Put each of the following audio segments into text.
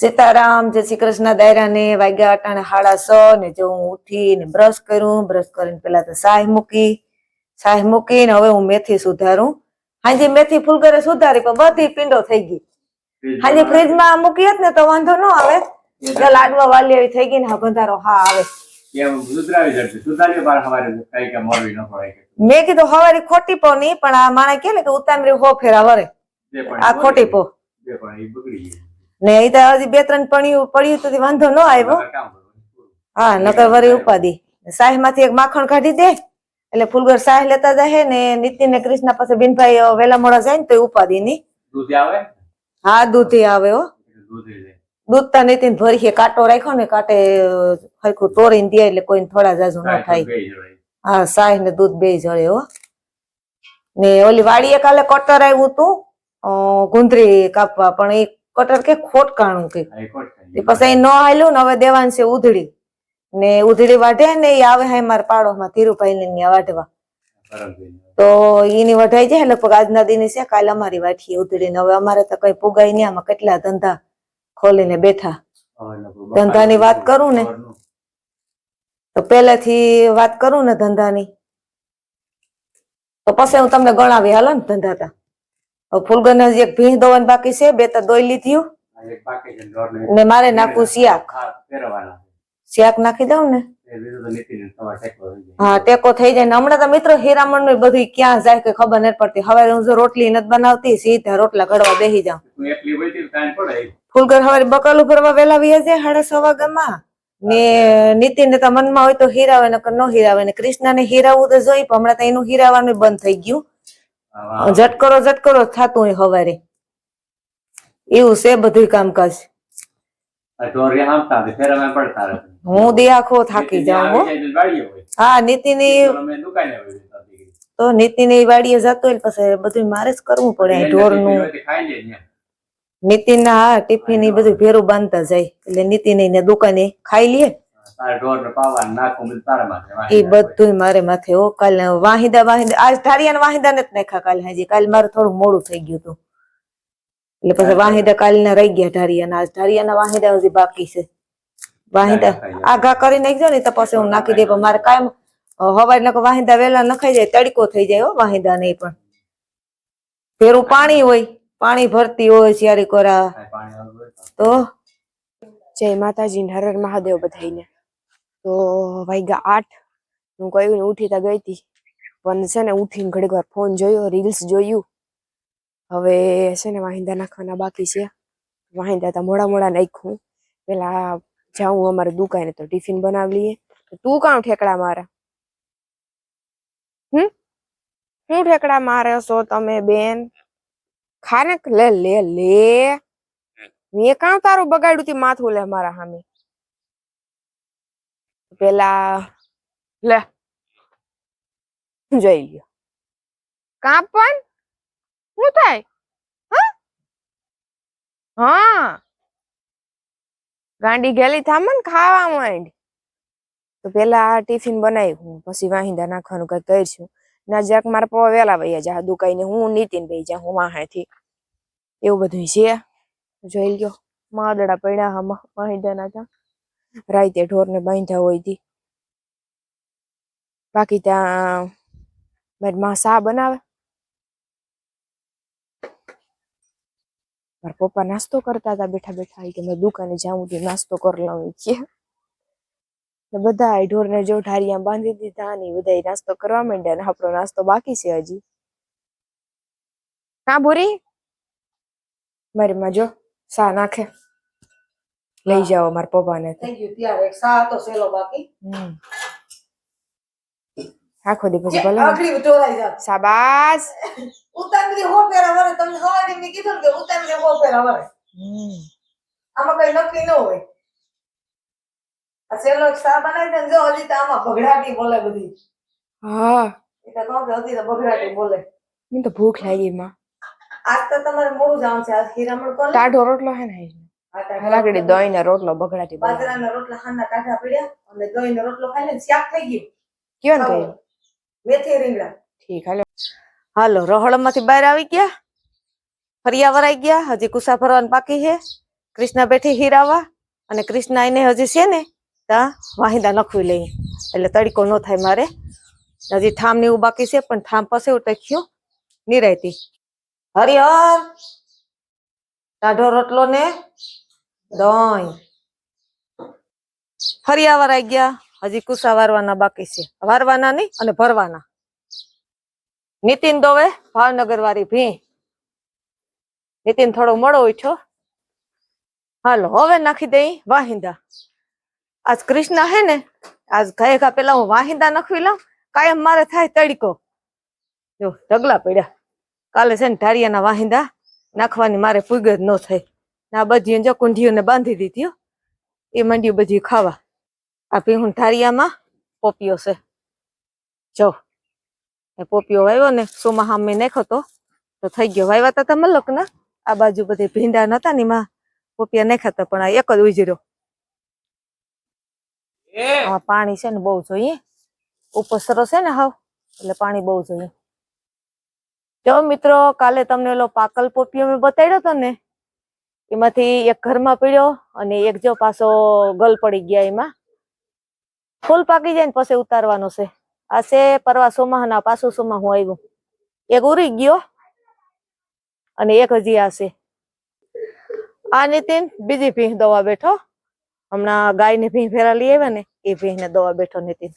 સીતારામ જય શ્રી કૃષ્ણ દાયરા ને વાગ્યા અટાણે હાડા સ ને જો હું ઉઠી ને બ્રશ કર્યું બ્રશ કરીને પેલા તો સાહ મૂકી સાહ મૂકીને હવે હું મેથી સુધારું. હાજી મેથી ફૂલગરે સુધારી પણ બધી પીંડો થઈ ગઈ. હાજી ફ્રીજમાં મૂકી હત ને તો વાંધો ન આવે. જો લાડવા વાલી એવી થઈ ગઈ ને હા ગંધારો હા આવે. મેં કીધું હવારી ખોટી પો નહીં પણ આ માણે કે ઉતામરી હો ફેરા વરે. આ ખોટી પો. ને એ તો હજી બે ત્રણ પડ્યું પડ્યું તો વાંધો ન આવ્યો. હા નકર વરી ઉપાદી સાહમાંથી એક માખણ કાઢી દે એટલે ફૂલગર સાહ લેતા જાય ને નીતિન ને કૃષ્ણ પાસે બિનભાઈ વેલા મોડા જાય ને તો ઉપાદી ની હા દૂધ આવે હો. દૂધ તા નીતિન ભરીએ કાંટો રાખ્યો ને કાંટે હરખું તોડીને દે એટલે કોઈને થોડા જાજુ ન થાય. હા સાહ ને દૂધ બે જળે હો. ને ઓલી વાડીએ કાલે કટર આવ્યું તું ગુંદરી કાપવા પણ એ કટર કે ખોટકાણું કે. પછી ન હાલ્યું ને હવે દેવાન છે ઉધડી. ને ઉધડી વાઢે ને એ આવે હે મારા પાડોમાં ધીરુભાઈ ને વાઢવા. તો એની વઢાઈ જાય લગભગ આજના દિને છે કાલે અમારી વાઠી ઉધડી. ને હવે અમારે તો કઈ પુગાય નહીં આમાં કેટલા ધંધા ખોલીને બેઠા. ધંધાની વાત કરું ને. તો પહેલેથી વાત કરું ને ધંધાની. તો પછી હું તમને ગણાવી હાલો ને ધંધા તા. હવે ફૂલગન હજી એક ભીંસ દોવાની બાકી છે બે તો દોઈ લીધી ને મારે નાખવું શિયાક. હા, શિયાક નાખી દઉં ને. હા ટેકો થઈ જાય ને હમણાં તો મિત્રો હીરામણનું બધું ક્યાં જાય કે ખબર નથી પડતી. હવે હું જો રોટલી નથી બનાવતી સીધા રોટલા ઘડવા બેસી જાઉં. ફૂલગર હવે બકાલું ભરવા વેલા વી હશે સાડા સવા વાગ્યામાં? ને નીતિન ને તો મનમાં હોય તો હીરાવે નકર ન હીરાવે ને કૃષ્ણ ને હીરાવું તો જોઈ પણ હમણાં તો એનું હીરાવાનું બંધ થઈ ગયું. ઝટકરો ઝટકરો થતું હોય હવારે એવું છે બધું કામકાજ. હું દે આખો થાકી જાઉં હો. હા નીતિ દીકરી. તો નીતિન એ વાડીએ જતો હોય પછી બધું મારે જ કરવું પડે ઢોરનું ને. નીતિન ના હા ટિફિન બધું ભેરું બાંધતા જાય એટલે નીતિન ને દુકાને ખાઈ લે એ બધું મારે માથે ઓ કાલે વાહિદા વાહિદા આજ ધારિયા વાહિદા ને નાખ્યા કાલે હાજી. કાલે મારે થોડું મોડું થઈ ગયું હતું. એટલે પછી વાહિદા કાલના રહી ગયા ધારિયાના. આજ ધારિયાના વાહિદા હજી બાકી છે. વાહિદા આઘા કરી નાખજો ને તો પછી હું નાખી દે. પણ મારે કાયમ હવાઈ નકો વાહિદા વેલા નખાઈ જાય તડકો થઈ જાય હો વાહિદા ને પણ. ભેરું પાણી હોય પાણી ભરતી હોય શિયારી કોરા. તો. જય માતાજી ને હર હર મહાદેવ બધાઈને તો વાગ્યા આઠ. હું કહ્યું ઉઠી તા ગઈ હતી. પણ છે ને ઉઠીને ઘડીક વાર ફોન જોયો રીલ્સ જોયું. હવે છે ને વાહિંદા નાખવાના બાકી છે. વાહિંદા તા મોડા મોડા નાખ્યું. પેલા જાઉં અમારે દુકાને તો ટિફિન બનાવી લઈએ. તું કાં ઠેકડા મારા? હમ? હું ઠેકડા મારે છો તમે બેન? ખાને લે લે લે. મેં કાં તારું બગાડ્યું માથું લે મારા સામે. પેલા લે. જોઈ લ્યો. કાં પણ? શું થાય? હા? હા. ગાંડી ગેલી થામન ખાવા માંડ તો પેલા ટિફિન બનાવ્યું પછી વાહિંદા નાખવાનું કઈ કરીશું ના જાક મારા પવા વેલા વૈયા જા દુકાઈને હું નીતિન ભાઈ જા હું વાહેથી. એવું બધું છે. જોઈ લ્યો. માદડા પડ્યા હા વાહિંદાના તા. રાઈતે ઢોરને બાંધ્યા હોય તી. બાકી ત્યાં મારી માં સા બનાવે? મારા પપ્પા નાસ્તો કરતા હતા બેઠા બેઠા. કે મેં દુકાને જાઉં તો નાસ્તો કરી લઉં કે. બધા ઢોરને જો ઢારિયા બાંધી દીધા ને બધા નાસ્તો કરવા માંડ્યા ને આપણો નાસ્તો બાકી છે હજી. હા, બોરી? મારી માં જો સા નાખે? લઈ જાઓ મારા પપ્પાને. થઈ ગયું ત્યારે એક સાતો સેલો બાકી. આખો દી પછી ભલે આખરી ઢોરાઈ જા શાબાશ. ઉતામળી હો પેરા વરે. તમને હવારે મેં કીધું કે ઉતામળી હો પેરા વરે. આમાં કઈ નક્કી ન હોય. આ સેલો સા બનાવી દે જો હજી તો આમાં બગડાટી બોલે બધી. હા. એ તો કહું કે હજી તો બગડાટી બોલે. મને તો ભૂખ લાગી માં આજ તો તમારે મોડું જવાનું છે. આજ હીરામણ કોણ ટાઢો રોટલો હે ને લાકડી દહીં ને રોટલો બગડાટી બાજરાના રોટલા ખાના કાઢા પડ્યા અને દહીં નો રોટલો ખાઈ ને શાક થઈ ગયું. કેવું ને મેથી રીંગણા. ઠીક હાલો. હાલો રહોળમાંથી બહાર આવી ગયા. ફરિયા વરાઈ ગયા. હજી કુસા ફરવાનું બાકી છે. કૃષ્ણા બેઠી હીરાવા અને કૃષ્ણા એને હજી છે ને ત્યાં વાહિંદા નખવી લઈ. એટલે તડકો ન થાય મારે. હજી થામ ને એવું બાકી છે પણ થામ પાસે એવું ટખ્યું નિરાયતી. હરિહર! ટાઢો રોટલો ને દહીં. ફરી આવાર આવી ગયા. હજી કુસા વારવાના બાકી છે. વારવાના નહીં અને ભરવાના. નીતિન દોવે ભાવનગર વાળી ભી. નીતિન થોડો મળો ઉઠ્યો. હાલો, હવે નાખી દઈ વાહિંદા. આજ કૃષ્ણ હે ને, આજ ગાય ઘા પેલા હું વાહિંદા નાખવી લઉં, કાયમ મારે થાય તડકો. જો ઢગલા પડ્યા. કાલે છે ને ઢારિયાના વાહિંદા. નાખવાની મારે પૂગ જ ન થઈ ના બધી જો કુંઢીઓને બાંધી દીધી. એ મંડ્યું બધી ખાવા. આ પીહું ધારિયામાં પોપિયો છે. જો એ પોપિયો વાવ્યો ને સોમા હામે નાખ્યો તો તો થઈ ગયો. વાવ્યા તા તમે મલક ને. આ બાજુ બધી ભીંડા નતા ને એમાં પોપિયા નાખ્યા પણ આ એક જ ઉજર્યો. આ પાણી છે ને બહુ જોઈએ. ઉપર સરસ છે ને હાવ એટલે પાણી બહુ જોઈએ. જો મિત્રો, કાલે તમને ઓલો પાકલ પોપીઓ મેં બતાડ્યો હતો ને, એમાંથી એક ઘરમાં પીડ્યો અને એક જો પાછો ગલ પડી ગયા એમાં. ફૂલ પાકી જાય ને પછી ઉતારવાનો છે. આ છે પરવા સોમાહના પાછું સોમાહું આવ્યું. એક ઉરી ગયો અને એક હજી આ છે. આ નીતિન બીજી ભીંહ દવા બેઠો. હમણાં ગાયની ભીંહ ફેરા લઈ આવ્યા ને, એ ભીંસને દવા બેઠો નીતિન.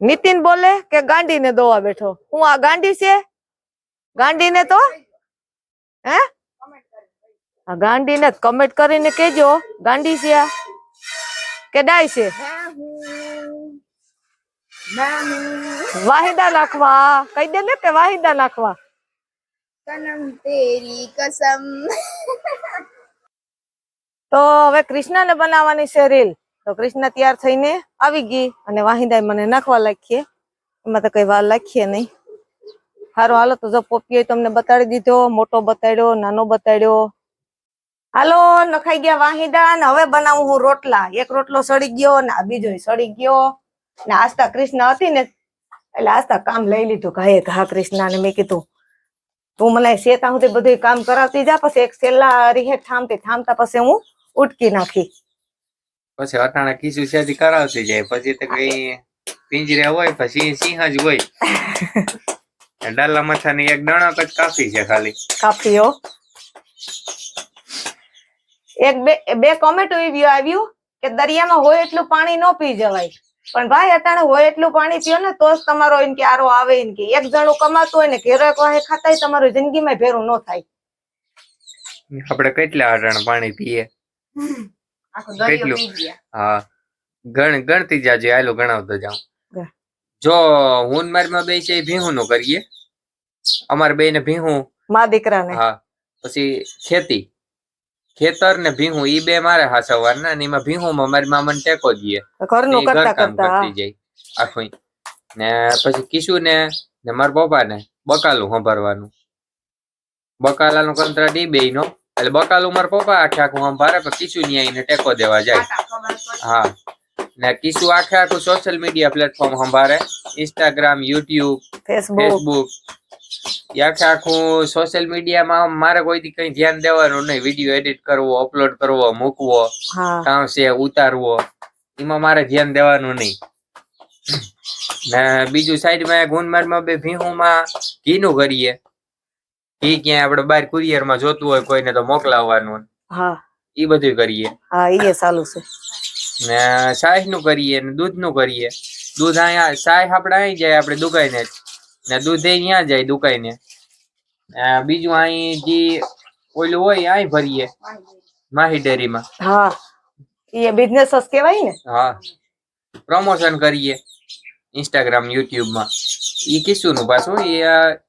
નીતિન બોલે કે ગાંડીને દોવા બેઠો. હું આ ગાંડી છે ગાંડીને તો? હે? ગાંડીને કમેન્ટ કરીને કેજો ગાંડી છે કે ડાય છે? વાહિદા નાખવા. કહી દે ને કે વાહિદા નાખવા. કનમ તેરી કસમ તો હવે કૃષ્ણને બનાવવાની છે રીલ. તો કૃષ્ણ તૈયાર થઈને આવી ગઈ અને વાહિંદા મને નાખવા લખીએ એમાં તો કઈ વાર લખીએ નહીં. સારું હાલો તો જો પોપિયો તમને બતાડી દીધો મોટો બતાડ્યો નાનો બતાડ્યો. હાલો નખાઈ ગયા વાહિદા ને હવે બનાવું હું રોટલા. એક રોટલો સડી ગયો ને આ બીજો સડી ગયો. ને આસ્તા કૃષ્ણ હતી ને એટલે આસ્તા કામ લઈ લીધું ઘાએ ઘા કૃષ્ણ ને મેં કીધું તું મને શેતા સુધી બધું કામ કરાવતી જા પછી એક સેલા રીહે થામતી થામતા પછી હું ઉટકી નાખી. પછી અટાણા કીચું સેજી કરાવતી જાય? પછી તો કઈ પિંજરે હોય પછી સિંહ જ હોય. ડાલા મથાની એક દાણા જ કાપી છે ખાલી. કાપીઓ એક બે બે કોમેન્ટ એવી આવ્યું કે દરિયામાં હોય એટલું પાણી ન પી જવાય. પણ ભાઈ અટાણે હોય એટલું પાણી પીઓ ને તો જ તમારો એમ કે આરો આવે એમ કે. એક જણું કમાતું હોય ને ઘેરો એક વાહે ખાતાય તમારું જિંદગીમાં ભેરું ન થાય. આપણે કેટલા અટાણ પાણી પીએ? કેટલું? હા. ગણ ગણતી જાજે આયલો ગણાવતો જાઉં. જો હું મારી માં બે છે ભીહું નું કરીએ. અમારે બે ને ભીહું. મા દીકરાને. હા પછી ખેતી. ખેતર ને ભીહું ઈ બે મારે હાસવવાના ને એમાં ભીહું માં મારી મામાને ટેકો દઈએ. ઘરનું કરતા કરતી જાય. આખું ને પછી કિશુ ને ને મારા પપ્પા ને બકાલું સંભાળવાનું. બકાલાનું કંત્રાટ ઈ બે નો એટલે બકાલું મારા પપ્પા આખે આખું સંભાળે પણ કિશુ ની આઈને ટેકો દેવા જાય. હા. ને કિશુ આખે આખું સોશિયલ મીડિયા પ્લેટફોર્મ સંભાળે. ઇન્સ્ટાગ્રામ યુટ્યુબ ફેસબુક આખે આખું સોશિયલ મીડિયામાં મારે કોઈથી કઈ ધ્યાન દેવાનું નહીં. વીડિયો એડિટ કરવો અપલોડ કરવો મૂકવો કામ છે ઉતારવો એમાં મારે ધ્યાન દેવાનું નહીં. ને બીજું સાઈડમાં ગુનમાર્ગમાં બે ભીહુમાં ઘીનું કરીએ ઘી ક્યાંય આપણે બહાર કુરિયરમાં જોતું હોય કોઈને તો મોકલાવવાનું. હા. એ બધું કરીએ. હા એ સારું છે. ને છાશનું કરીએ ને દૂધનું કરીએ. દૂધ અહીંયા છાશ આપણે અહીં જાય આપણે દુકાઈને જ. ને દૂધ અહીંયા જાય દુકાઈને બીજું અહીં જે ઓલું હોય અહીં ભરીએ. માહી ડેરીમાં. હા એ બિઝનેસ જ કહેવાય ને? હા. પ્રમોશન કરીએ ઇન્સ્ટાગ્રામ યુટ્યુબમાં એ કિસ્સું નું પાછું એ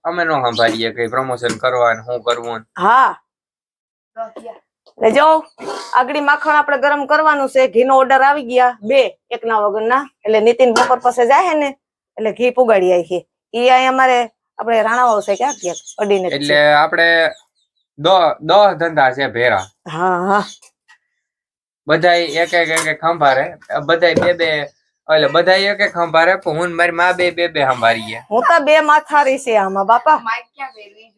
અમે નો સંભાળીએ કે પ્રમોશન કરવાનું શું કરવું. હા. ને જો આગળી માખણ આપણે ગરમ કરવાનું છે. ઘી નો ઓર્ડર આવી ગયા. બે એકના વગરના. એટલે નીતિન બપોર પાસે જાય ને એટલે ઘી પુગાડી આવી એ અહીં અમારે આપણે રાણા આવશે ક્યાં ક્યાંક અડીને એટલે આપણે દહ ધંધા છે ભેરા. હા હા. બધા એક એક એક રે ખંભારે. બધાય બે બે એટલે બધા એક કે સંભારે પણ હું મારી માં બે બે બે સંભાળીએ હું તો બે માથારી છે આમાં બાપા.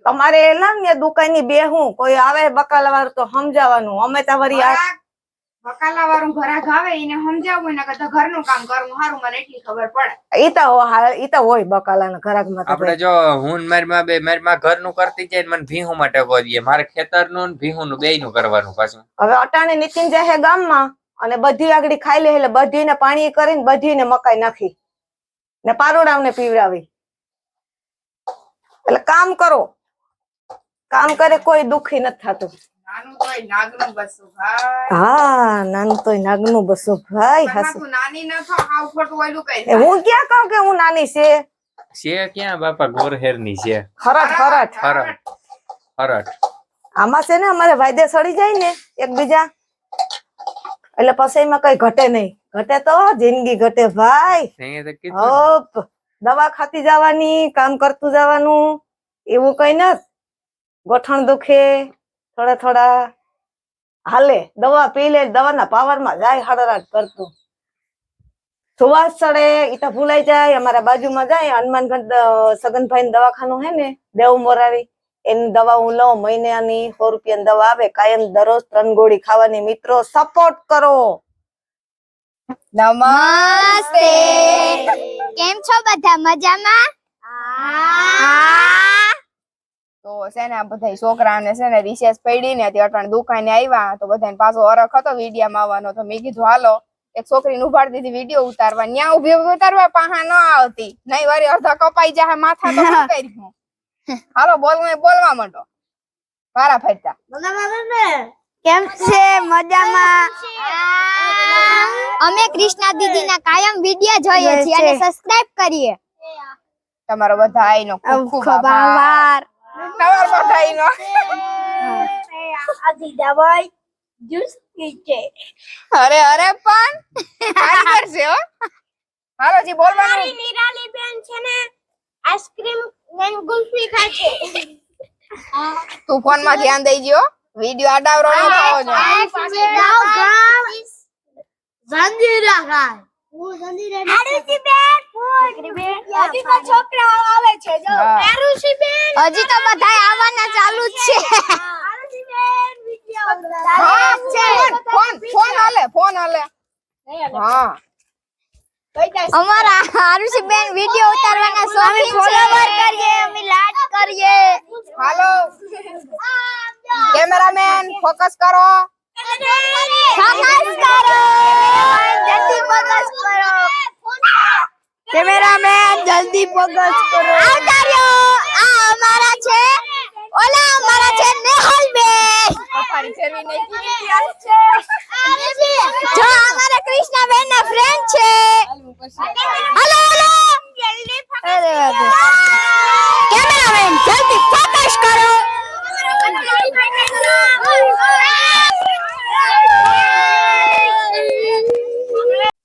તમારે એલા ને દુકાનની બે હું કોઈ આવે બકાલા વાળું તો સમજાવવાનું. અમે તો આ બકાલા વાળું ઘરાક આવે એને સમજાવવું ને કરતા ઘરનું કામ કરવું સારું મને એટલી ખબર પડે. ઈ તો ઈ તો હોય બકાલા ના ઘરાકમાં તો. આપડે જો હું મારી માં બે મારી માં ઘરનું કરતી જાય મને ભીહું માટે દઈએ મારે ખેતરનું ભીહું નું બે નું કરવાનું પાછું. હવે અટાણે નીતિન જાય ગામમાં. અને બધી આગળ ખાઈ લે એટલે બધીને પાણી કરીને બધીને મકાઈ નાખી. ને પારોડાવને પીવડાવી. એટલે કામ કરો. કામ કરે કોઈ દુખી નથી થતું. નાનું તોય નાગનું બસું ભાઈ. હા નાનું તોય નાગનું બસો ભાઈ હું ક્યાં કહું કે હું નાની છે? છે ક્યાં બાપા ગોરહેરની છે. ખરટ ખરટ હરટ હરટ આમાં છે ને અમારે વાયદે સડી જાય ને એકબીજા. એટલે પછી એમાં કઈ ઘટે નહીં. ઘટે તો જિંદગી ઘટે ભાઈ. ને. હોપ. દવા ખાતી જવાની કામ કરતું જવાનું એવું કઈ નથી ગોઠણ દુખે થોડા થોડા હાલે દવા પી લે દવાના પાવરમાં જાય હળરાટ કરતું. સુવાસ ચડે ઈ તો ભૂલાઈ જાય અમારા બાજુમાં જાય હનુમાનગઢ સગનભાઈ દવાખાનું હે ને દેવ મોરારી. એની દવા હું લઉં મહિનાની સો રૂપિયાની દવા આવે કાયમ દરરોજ ત્રણ ગોળી ખાવાની. મિત્રો સપોર્ટ કરો. નમસ્તે. કેમ છો બધા? મજામાં? તો છે ને બધા છોકરાને છે ને રિસેસ પડી ને અટાણે દુકાને આવ્યા. તો બધાને પાછો અરખ હતો વિડીયામાં આવવાનો. તો મેં કીધું હાલો એક છોકરીને ઉભાડી દીધી વીડિયો ઉતારવા. ન્યા ઊભી ઉતારવા પાહા ન આવતી. નહીં વારી અડધા કપાઈ જાય માથા તો કરી હાલો બોલવા બોલવા માંડો. મારા ફરતા. કેમ છે? મજામાં? અમે કૃષ્ણા દીદીના કાયમ વિડિયો જોઈએ છીએ અને સબસ્ક્રાઇબ કરીએ. તમારો બધાઈનો ખૂબ ખૂબ આભાર. તમારો બધાઈનો આજી દવાઈ જ્યુસ પીજે અરે અરે પણ. કારીગર કરશે હો. હાલો જી બોલવાનું નિરાલી બેન છે ને આઈસ્ક્રીમ ને ગુલ્ફી ખાય છે. તું ફોનમાં ધ્યાન દઈ ગયો વિડિયો આડાવરો ન થવો જોઈએ ગાવ ગાવ જંજીરા ખાય. આરુષી બેન હજી તો છોકરા આવે છે જો. આરુષી બેન હજી તો બધા આવવાના ચાલુ જ છે. આરુષી બેન વિડિયો ફોન ફોન ફોન હાલે ફોન હાલે. હા. અમારા આરુષી બેન વિડિયો ઉતારવાના શોખીન છે. ફોલોવર કરીએ અમે લાઈક કરીએ. હાલો. કેમેરામેન ફોકસ કરો. ફોકસ કરો. જલ્દી ફોકસ કરો. કેમેરામેન જલ્દી ફોકસ કરો. આવતા રહ્યો આ અમારા છે. ઓલા અમારા છે નેહલ બેન પથારી ફેરવી નાખી જો અમારા કૃષ્ણા બેન ના ફ્રેન્ડ છે હલો હલો. કેમેરામેન જલ્દી ફોકસ કરો.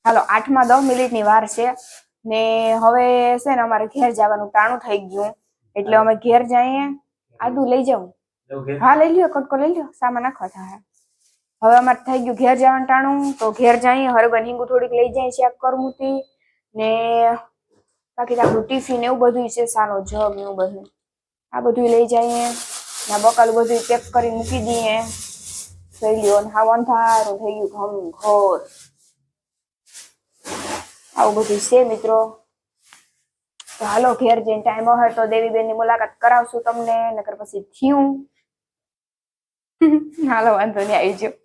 હાલો આઠમાં દસ મિનિટની વાર છે ને હવે છે ને અમારે ઘેર જવાનું ટાણું થઈ ગયું. એટલે અમે ઘેર જઈએ. આદુ લઈ જાઉં. હા લઈ લ્યો કટકો લઈ લ્યો સામાન નાખવા થાય. હવે અમારે થઈ ગયું ઘેર જવાનું ટાણું તો ઘેર જઈએ હરબન હિંગુ થોડીક લઈ જાય ચેક કરવું તી ને બાકી આપણું ટિફિન એવું બધું છે સાનો જગ એવું બધું આ બધું લઈ જઈએ ને બકાલું બધું પેક કરી મૂકી દઈએ. થઈ લ્યો ને હા અંધારું થઈ ગયું ઘમ ઘોર. આવું બધું છે મિત્રો. તો હાલો, ઘેર જઈને ટાઈમ હોય તો દેવીબેનની મુલાકાત કરાવશું તમને, નકર પછી થયું. હાલો, વાંધો નહીં, આવી જાઓ.